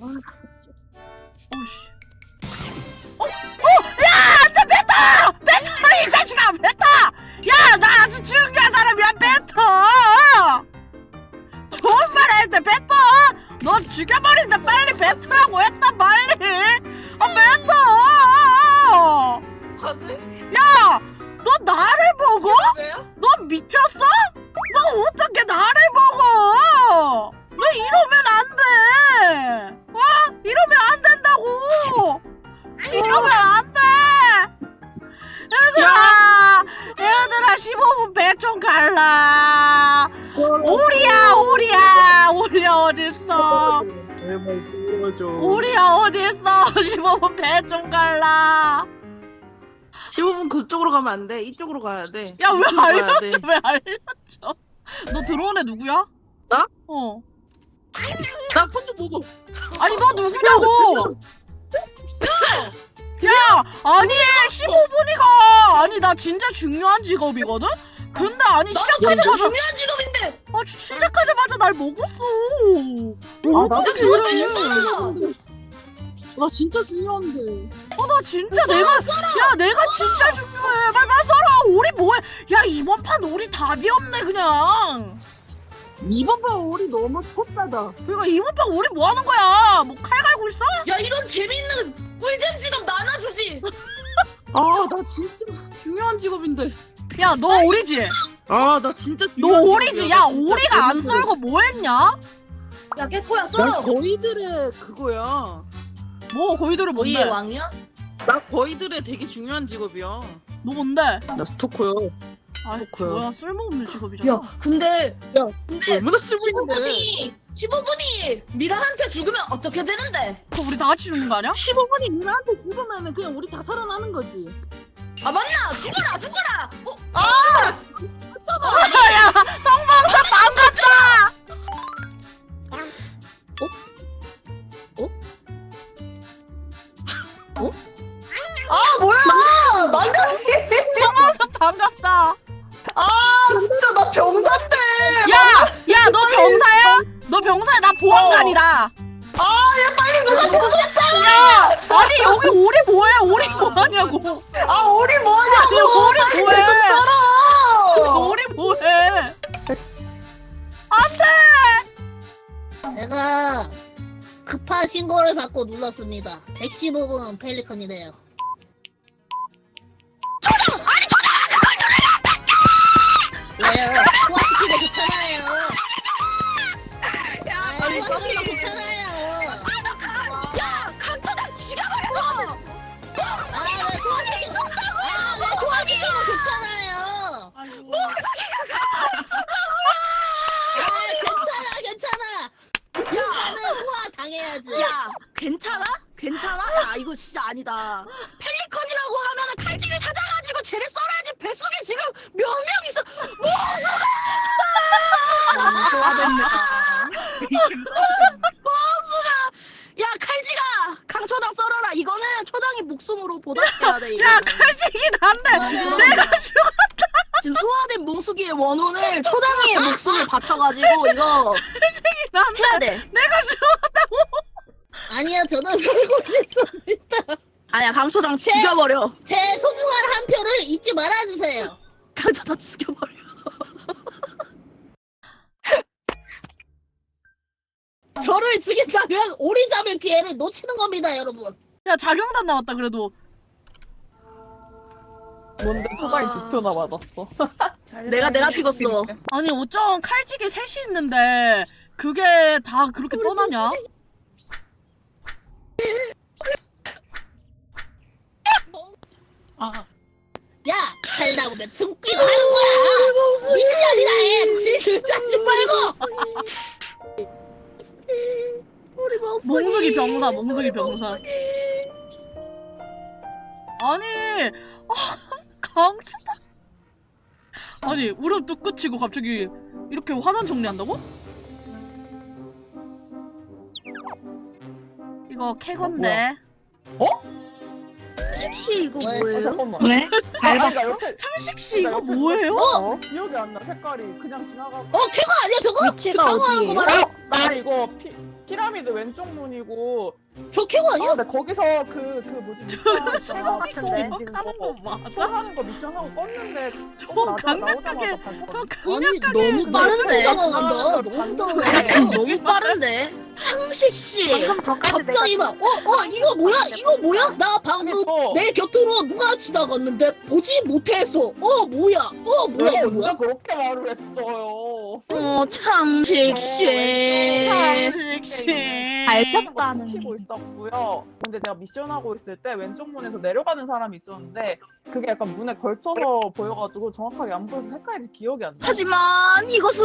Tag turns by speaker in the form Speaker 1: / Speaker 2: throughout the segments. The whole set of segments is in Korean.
Speaker 1: 어 어딨어?
Speaker 2: 제발 보여줘.
Speaker 1: 오리야 어딨어? 15분 배 좀 갈라!
Speaker 3: 15분 그쪽으로 가면 안 돼. 이쪽으로 가야 돼.
Speaker 1: 야 왜
Speaker 3: 이쪽으로 가야
Speaker 1: 알려줘?
Speaker 3: 돼.
Speaker 1: 왜 알려줘? 너 들어온 애 누구야?
Speaker 3: 나?
Speaker 1: 어.
Speaker 3: 나 폰 좀 보고.
Speaker 1: 아니 너 누구냐고? 야 아니 15분이가 아니 나 진짜 중요한 직업이거든? 근데 아니 시작하자마자
Speaker 4: 중요한 직업인데
Speaker 1: 아 시- 시작하자마자 날 먹었어
Speaker 3: 아, 나도
Speaker 1: 어떻게
Speaker 4: 그거
Speaker 1: 그래
Speaker 4: 중요하잖아.
Speaker 3: 나 진짜 중요한데.
Speaker 1: 아나 진짜 내가 야 내가 진짜 중요해 빨리 써라 우리 뭐해 야 이번 판 우리 답이 없네 그냥
Speaker 3: 이번 판 우리 너무 초짜다.
Speaker 1: 그러니까 이번 판 우리 뭐 하는 거야 뭐 칼 갈고 있어?
Speaker 4: 야 이런 재밌는 꿀잼 직업 나눠주지
Speaker 3: 아, 나 진짜 중요한 직업인데.
Speaker 1: 야 너 오리지?
Speaker 3: 아, 나 진짜
Speaker 1: 너
Speaker 3: 중요한
Speaker 1: 오리지? 야 오리가 안 썰고 뭐 했냐?
Speaker 4: 야 깨꼬야
Speaker 3: 나
Speaker 4: 썰어
Speaker 3: 거위들의 그거야.
Speaker 1: 뭐 거의들은 뭔데?
Speaker 4: 우리의 왕이야?
Speaker 3: 나 거위들의 되게 중요한 직업이야.
Speaker 1: 너 뭔데?
Speaker 3: 나 스토커요.
Speaker 1: 아
Speaker 3: 그렇고요.
Speaker 1: 뭐야 쓸모없는 직업이잖아
Speaker 4: 야 근데
Speaker 3: 야,
Speaker 4: 근데
Speaker 3: 얼마나 쓸모 있는데.
Speaker 4: 15분이 15분이 미라한테 죽으면 어떻게 되는데
Speaker 1: 그거 우리 다 같이 죽는 거 아니야?
Speaker 3: 15분이 미라한테 죽으면 그냥 우리 다 살아나는 거지.
Speaker 4: 아 맞나 죽어라 죽어라 어?
Speaker 1: 야 성범사 반갑다!
Speaker 4: 아 뭐야! 만나
Speaker 1: 성범사 반갑다!
Speaker 4: 아 진짜 나 병사인데!
Speaker 1: 야 야 너 병사야? 너 병사야? 나 보안관이다!
Speaker 4: 아얘 빨리 누가 도와줬 어
Speaker 1: 야. 아니 여기 오리 뭐해? 오리 뭐하냐고.
Speaker 4: 아 우리 뭐하냐고.
Speaker 1: 아니,
Speaker 4: 빨리
Speaker 1: 뭐해?
Speaker 4: 쟤좀 썰어.
Speaker 1: 오리 뭐해? 안돼!
Speaker 5: 제가 급한 신고를 받고 눌렀습니다. 115분 펠리컨이네요. 당해야지.
Speaker 6: 야, 괜찮아? 괜찮아? 야, 이거 진짜 아니다. 펠리컨이라고 하면은 칼질을 찾아가지고 쟤를 썰어야지 뱃속에 지금 몇 명 있어. 모수가! 야, 칼지가 강초당 썰어라. 이거는 초당이 목숨으로 보답해야 돼. 이거.
Speaker 1: 야 칼지긴 한데
Speaker 5: 맞아.
Speaker 1: 내가 죽어
Speaker 6: 지금 소화된 몽숙이의 원혼을 초당이의 목숨을 바쳐가지고 이거
Speaker 1: 칼지긴 한데
Speaker 6: 해야 돼.
Speaker 1: 내가 죽었다고
Speaker 5: 아니요, 저는 살고 싶습니다.
Speaker 6: 아니야, 강초당 죽여버려.
Speaker 5: 제 소중한 한 표를 잊지 말아주세요.
Speaker 6: 강초당 죽여버려.
Speaker 5: 저를 죽인다면 오리 잡을 기회를 놓치는 겁니다, 여러분.
Speaker 1: 야 자경단 나왔다 그래도
Speaker 7: 뭔데 초당이 두 표나 받았어.
Speaker 6: 내가 내가 찍었어.
Speaker 1: 아니 어쩜 칼집이 셋이 있는데 그게 다 그렇게 뻔하냐?
Speaker 5: 야, 살다 보면 등기도 하는 거야. 미션이라 해. 진짜 짜지 말고.
Speaker 6: 우리. 몽숙이
Speaker 1: 병사 몽숙이 병사 아니 아, 강추다 아니 울음 뚝 끝이고 갑자기 이렇게 화단 정리한다고? 이거 캐건데
Speaker 7: 어?
Speaker 6: 식씨 이거
Speaker 5: 왜?
Speaker 7: 아,
Speaker 6: 뭐예요?
Speaker 7: 잠깐만.
Speaker 8: 왜? 잘
Speaker 7: 아,
Speaker 8: 봤어?
Speaker 7: 그러니까 옆에
Speaker 1: 창식 씨 이거 뭐예요?
Speaker 7: 어? 기억이 안 나. 색깔이 그냥 지나가고.
Speaker 5: 어 걔가 아니야 저거?
Speaker 9: 위치가
Speaker 5: 저 강화하는 거
Speaker 9: 어디예요?
Speaker 7: 나 이거 피, 피라미드 왼쪽 문이고.
Speaker 5: 저 걔가 아니야?
Speaker 7: 아, 근데 거기서 그 그 뭐지?
Speaker 1: 저거
Speaker 7: 같은데.
Speaker 1: 하는 거 맞아?
Speaker 7: 초하는 거 미션 하고 껐는데.
Speaker 1: 저 강력하게
Speaker 7: 나오자마자
Speaker 1: 저.
Speaker 5: 아니
Speaker 1: 강력하게
Speaker 6: 너무 빠른데?
Speaker 5: 당황한다 너무 당황해
Speaker 6: 너무 빠른데? 창식 씨.
Speaker 5: 갑자기 막 어? 어? 이거 뭐야? 이거 뭐야? 나 방금
Speaker 7: 어.
Speaker 5: 내 곁으로 누가 지나갔는데 보지 못했어 어 뭐야? 어 뭐야
Speaker 7: 내가
Speaker 5: 이거 뭐야?
Speaker 7: 그렇게 말을 했어요.
Speaker 6: 어 창식 씨.
Speaker 1: 창식 씨
Speaker 9: 밟혔다는.
Speaker 7: 키고 있었고요. 근데 제가 미션하고 있을 때 왼쪽 문에서 내려가는 사람이 있었는데 그게 약간 문에 걸쳐서 보여가지고 정확하게 안 보여서 색깔이 기억이 안 나.
Speaker 6: 하지만 이것은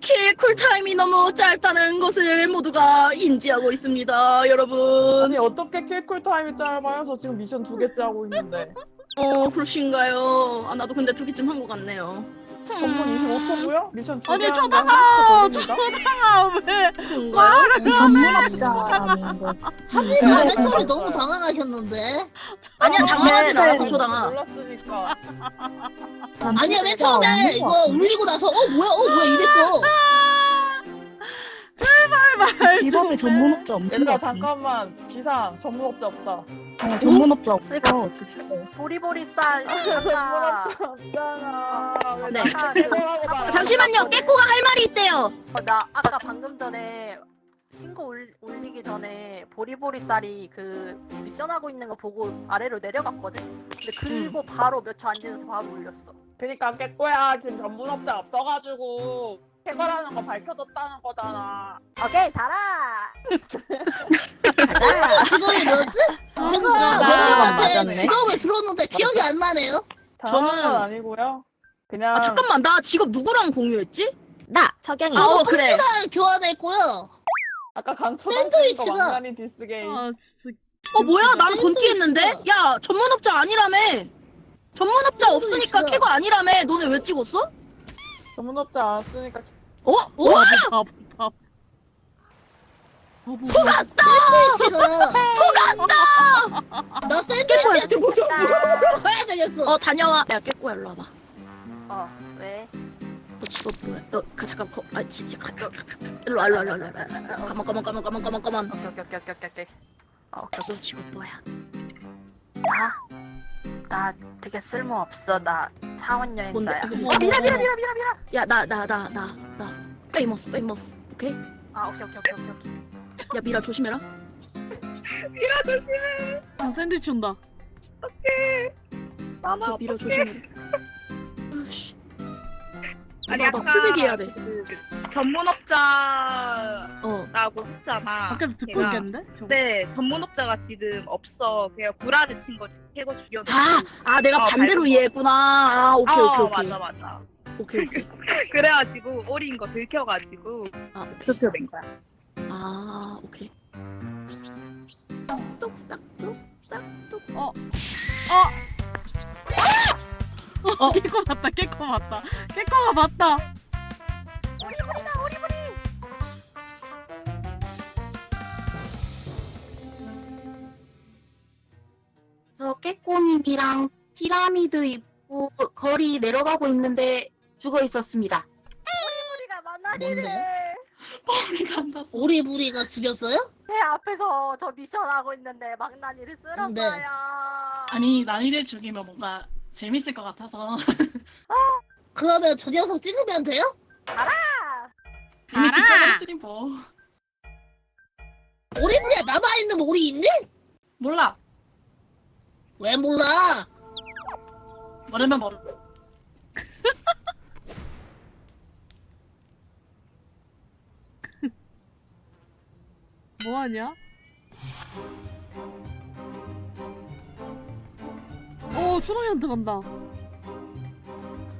Speaker 6: 킬 쿨 타임이 너무 짧다는 것을 모두가 인지하고 있습니다, 여러분.
Speaker 7: 아니 어떻게 킬쿨 타임이 짧아요? 저 지금 미션 두 개째 하고 있는데
Speaker 6: 어, 그러신가요? 아, 나도 근데 두 개쯤 한 것 같네요.
Speaker 7: 전문 25초고요? 미션 두
Speaker 1: 아니,
Speaker 7: 개
Speaker 1: 초당아! 초당아 왜
Speaker 6: 그런가요?
Speaker 9: 전문업자라는 거.
Speaker 5: 사실은
Speaker 7: 네.
Speaker 5: 소리 너무 당황하셨는데
Speaker 6: 아니야, 당황하진
Speaker 9: 네,
Speaker 6: 않았어,
Speaker 9: 네.
Speaker 6: 초당아.
Speaker 7: 몰랐으니까
Speaker 5: 아니야 맨 처음에 이거 울리고 나서 어 뭐야 어 뭐야 이랬어
Speaker 1: 말
Speaker 9: 직업에 전문업자 없는 거
Speaker 7: 얘들아
Speaker 9: 같은데.
Speaker 7: 잠깐만 기상 전문업자 없다
Speaker 9: 어, 전문업자 없어 진짜.
Speaker 10: 보리보리 쌀
Speaker 7: 전문업자 없잖아 왜
Speaker 6: 네.
Speaker 7: 나한테 해보라고 말안
Speaker 6: 아, 잠시만요, 깨꼬가 할 말이 있대요.
Speaker 10: 어, 나 아까 방금 전에 신고 올, 올리기 전에 보리보리 쌀이 그 미션 하고 있는 거 보고 아래로 내려갔거든. 근데 그리고 바로 몇 초 안 지나서 바로 올렸어.
Speaker 7: 그니까 깨꼬야 지금 전문업자 없어가지고 해결하는 거 밝혀졌다는 거잖아
Speaker 10: 오케이 달아.
Speaker 5: 아, 직업이 뭐였지? 제가
Speaker 9: 맞았네.
Speaker 5: 직업을 들었는데 기억이 안 나네요
Speaker 6: 저는-
Speaker 7: 건 아니고요 그냥
Speaker 6: 아, 잠깐만, 나 직업 누구랑 공유했지?
Speaker 9: 나 석양이.
Speaker 6: 아, 어, 그래.
Speaker 5: 폰치랑 교환했고요
Speaker 7: 아까 강초
Speaker 5: 샌드위치가-
Speaker 7: 디스 게임
Speaker 1: 아 진짜
Speaker 6: 어, 뭐야, 난 건띠했는데? 야, 전문업자 아니라며. 전문업자 없으니까 캐거 아니라며. 너네 왜 찍었어?
Speaker 7: 안 쓰니까
Speaker 6: 어? 어?
Speaker 1: 바보 바보 바보
Speaker 6: 속았다!
Speaker 5: 샌드위치가
Speaker 6: 속았다!
Speaker 5: 나 샌드위치한테 뭐좀
Speaker 10: 나-
Speaker 5: 물어봐야 되겠어
Speaker 6: 어, 다녀와. 야, 깨꼬야, 일로 와봐.
Speaker 10: 어 왜?
Speaker 6: 너 직업 뭐야? 너, 그, 잠깐, 거, 아, 진짜. 일로 와, 일로 와, 일로 와, 일로 와. 가만, 가만, 가만, 가만, 가만, 가만.
Speaker 10: 오케이 오케이 오케이 오케이 오케이. 어 오케이.
Speaker 6: 너 직업 뭐야?
Speaker 10: 나? 나 되게 쓸모 없어. 나 차원 여행자야.
Speaker 6: 뭔데?
Speaker 10: 어 미라 미라 미라 미라 미라.
Speaker 6: 야, 나, 나, 나, 나, 나. 페이머스, 페이머스. 오케이?
Speaker 10: 아 오케이 오케이 오케이 오케이 오케이.
Speaker 6: 야, 미라 조심해라.
Speaker 1: 아 샌드위치 온다
Speaker 6: 야, 미라 조심해. 아씨.
Speaker 8: 아니,
Speaker 6: 나, 나
Speaker 8: 아까
Speaker 6: 풀베기 해야 돼.
Speaker 8: 그 전문업자라고
Speaker 6: 어.
Speaker 8: 했잖아.
Speaker 1: 밖에서 듣고
Speaker 8: 걔가.
Speaker 1: 있겠는데? 저거.
Speaker 8: 근데 전문업자가 지금 없어. 그냥 구라를 친 거지. 캐고 죽여놓고.
Speaker 6: 아, 아, 내가
Speaker 8: 어,
Speaker 6: 반대로
Speaker 8: 밟은 거.
Speaker 6: 이해했구나. 아, 오케이,
Speaker 8: 어,
Speaker 6: 오케이, 오케이.
Speaker 8: 맞아 맞아.
Speaker 6: 오케이, 오케이.
Speaker 8: 그래가지고 어린 거 들켜가지고
Speaker 6: 아, 오케이.
Speaker 8: 좁혀낸 거야.
Speaker 6: 아, 오케이. 똑싹 똑, 싹똑.
Speaker 1: 어 깨꼬 맞다 깨꼬 맞다 깨꼬가 맞다
Speaker 11: 저 깨꼬님이랑 피라미드 입구 거리 내려가고 있는데 죽어 있었습니다.
Speaker 10: 만나기를
Speaker 5: 뭔데? 오리부리가 죽였어요?
Speaker 10: 제 앞에서 저 미션 하고 있는데 망나니를 쓸었어요.
Speaker 5: 네.
Speaker 12: 아니 난이를 죽이면 뭔가 재밌을 것 같아서
Speaker 5: 그러면 저 녀석 찍으면 돼요?
Speaker 12: 이미
Speaker 1: 알아.
Speaker 12: 뒷담했으니 뭐
Speaker 5: 오리부리야 남아있는 오리 있니?
Speaker 12: 몰라
Speaker 5: 왜 몰라?
Speaker 12: 모르면 모르
Speaker 1: 뭐하냐? 어 초롱이한테 간다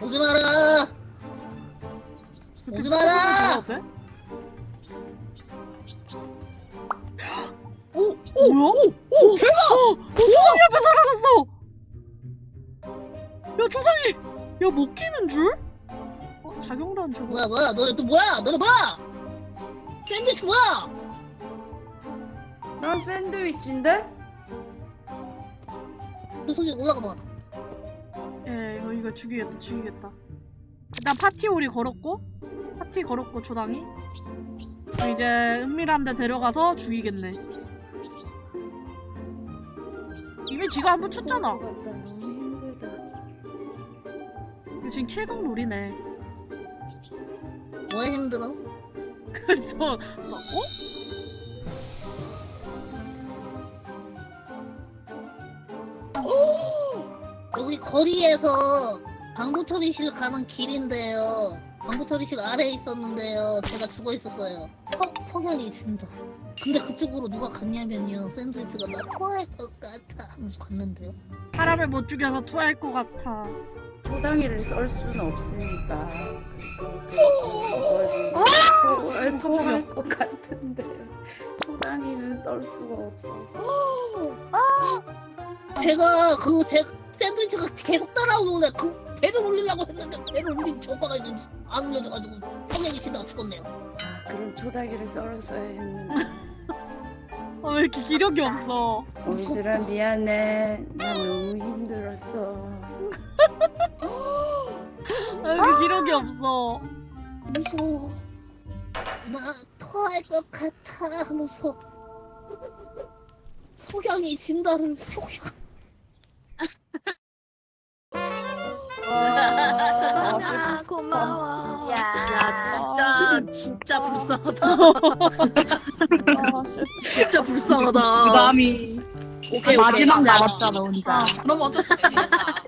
Speaker 5: 오지 마라 오지 마라
Speaker 1: 돼? 오, 오, 뭐야? 오, 대박! 어, 어, 초당이 앞에 사라졌어! 야, 초당이! 야, 먹히는 줄? 어, 작용단 저거.
Speaker 5: 뭐야 뭐야 너네 또 뭐야 너네 뭐야 샌드위치 뭐야
Speaker 8: 난 샌드위치인데?
Speaker 5: 그 속에 올라가 봐.
Speaker 1: 예 이거 이거 죽이겠다 죽이겠다 일단 파티 오리 걸었고 파티 걸었고 초당이? 이제 은밀한 데 데려가서 죽이겠네. 이미 지가 한 번 쳤잖아. 이거 지금 킬각 놀이네.
Speaker 5: 뭐가 힘들어?
Speaker 1: 그래서 어?
Speaker 5: 여기 거리에서 방부처리실 가는 길인데요. 방부처리실 아래에 있었는데요. 제가 죽어 있었어요. 서, 석양이 진다. 근데 그쪽으로 누가 갔냐면요. 샌드위치가 나 토할 것 같아 하면서 갔는데요.
Speaker 1: 사람을 못 죽여서 토할 것 같아
Speaker 13: 초당이를 썰 수는 없으니까 뭐지 토- 토할 것 같은데 초당이는 썰 수가 없어서
Speaker 5: 제가 그 제 샌드위치가 계속 따라오길래 그 배를 올리려고 했는데 배를 올린 조과가 있는지 안 올려져가지고 석양이 진다가 죽었네요.
Speaker 13: 아, 그럼 초당이를 썰었어야 했는데
Speaker 1: 아, 왜 이렇게 기력이 없어
Speaker 13: 우리들아 미안해 나 너무 힘들었어
Speaker 1: 아, 왜 이렇게 기력이 없어
Speaker 5: 무서워. 나 토할 것 같아 하면서 석양이 진다를 석양.
Speaker 6: 고마워.
Speaker 10: 야,
Speaker 6: 야 진짜 진짜 불쌍하다. 진짜 불쌍하다.
Speaker 12: 부담이
Speaker 6: 오케이
Speaker 12: 마지막
Speaker 6: 오케이. 자,
Speaker 12: 남았잖아 혼자. 그럼 어쩔 수 없겠다.